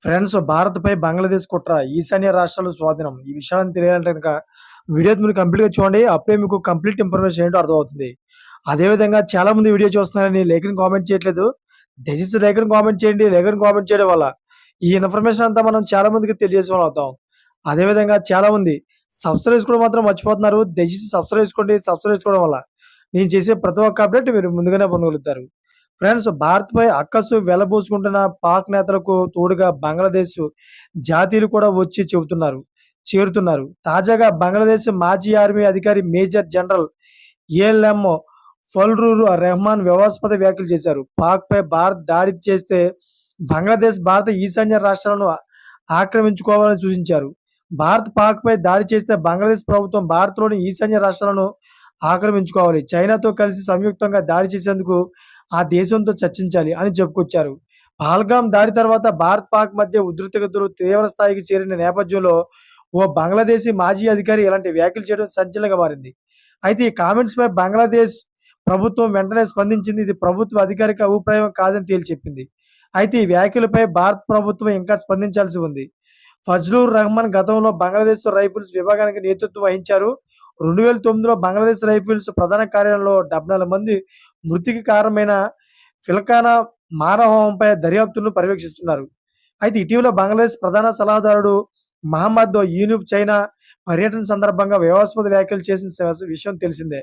Friends భారత్పై బంగ్లాదేశ్ కుట్ర ఈశాన్య రాష్ట్రాలు స్వాధీనం. ఈ విషయాన్ని తెలియాలంటే కనుక వీడియో మీరు కంప్లీట్గా చూడండి. అప్పుడే మీకు కంప్లీట్ ఇన్ఫర్మేషన్ ఏంటో అర్థమవుతుంది. అదేవిధంగా చాలా మంది వీడియో చూస్తున్నారని లేఖని కామెంట్ చేయట్లేదు. దయచేసి లేఖను కామెంట్ చేయండి. లేఖను కామెంట్ చేయడం వల్ల ఈ ఇన్ఫర్మేషన్ అంతా మనం చాలా మందికి తెలియజేసే అవుతాం అదేవిధంగా చాలా మంది సబ్స్క్రైబ్ చేసుకోవడం మాత్రం మర్చిపోతున్నారు. దయచేసి సబ్స్క్రైబ్ చేసుకోండి. సబ్స్క్రైబ్ చేసుకోవడం వల్ల నేను చేసే ప్రతి ఒక్క అప్డేట్ మీరు ముందుగానే పొందగలుగుతారు. ఫ్రెండ్స్ భారత్పై అక్కసు వెలబోసుకుంటున్న పాక్ నేతలకు తోడుగా బంగ్లాదేశ్ జాతీయులు కూడా వచ్చి చెబుతున్నారు చేరుతున్నారు. తాజాగా బంగ్లాదేశ్ మాజీ ఆర్మీ అధికారి major general ALM Fazlur Rahman వివాదాస్పద వ్యాఖ్యలు చేశారు. పాక్ పై భారత్ దాడి చేస్తే బంగ్లాదేశ్ భారత ఈశాన్య రాష్ట్రాలను ఆక్రమించుకోవాలని సూచించారు. భారత్ పాక్ పై దాడి చేస్తే బంగ్లాదేశ్ ప్రభుత్వం భారత్లోని ఈశాన్య రాష్ట్రాలను ఆక్రమించుకోవాలి. చైనాతో కలిసి సంయుక్తంగా దాడి చేసేందుకు ఆ దేశంతో చర్చించాలి అని చెప్పుకొచ్చారు. పహల్గాం దాడి తర్వాత భారత్ పాక్ మధ్య ఉద్రిక్తతలు తీవ్ర స్థాయికి చేరిన నేపథ్యంలో ఓ బంగ్లాదేశీ మాజీ అధికారి ఇలాంటి వ్యాఖ్యలు చేయడం సంచలనంగా మారింది. అయితే ఈ కామెంట్స్ పై బంగ్లాదేశ్ ప్రభుత్వం వెంటనే స్పందించింది. ఇది ప్రభుత్వ అధికారిక అభిప్రాయం కాదని తేల్చి చెప్పింది. అయితే ఈ వ్యాఖ్యలపై భారత ప్రభుత్వం ఇంకా స్పందించాల్సి ఉంది. ఫజ్లూర్ రహమాన్ గతంలో బంగ్లాదేశ్ రైఫిల్స్ విభాగానికి నేతృత్వం వహించారు. రెండు వేల తొమ్మిదిలో బంగ్లాదేశ్ రైఫిల్స్ ప్రధాన కార్యాలయంలో డెబ్బై నాలుగు మంది మృతికి కారణమైన ఫిల్కానా మానవహోమంపై దర్యాప్తును పర్యవేక్షిస్తున్నారు. అయితే ఇటీవల బంగ్లాదేశ్ ప్రధాన సలహాదారుడు మహమ్మద్ యూనిఫ్ చైనా పర్యటన సందర్భంగా వివాదాస్పద వ్యాఖ్యలు చేసిన విషయం తెలిసిందే.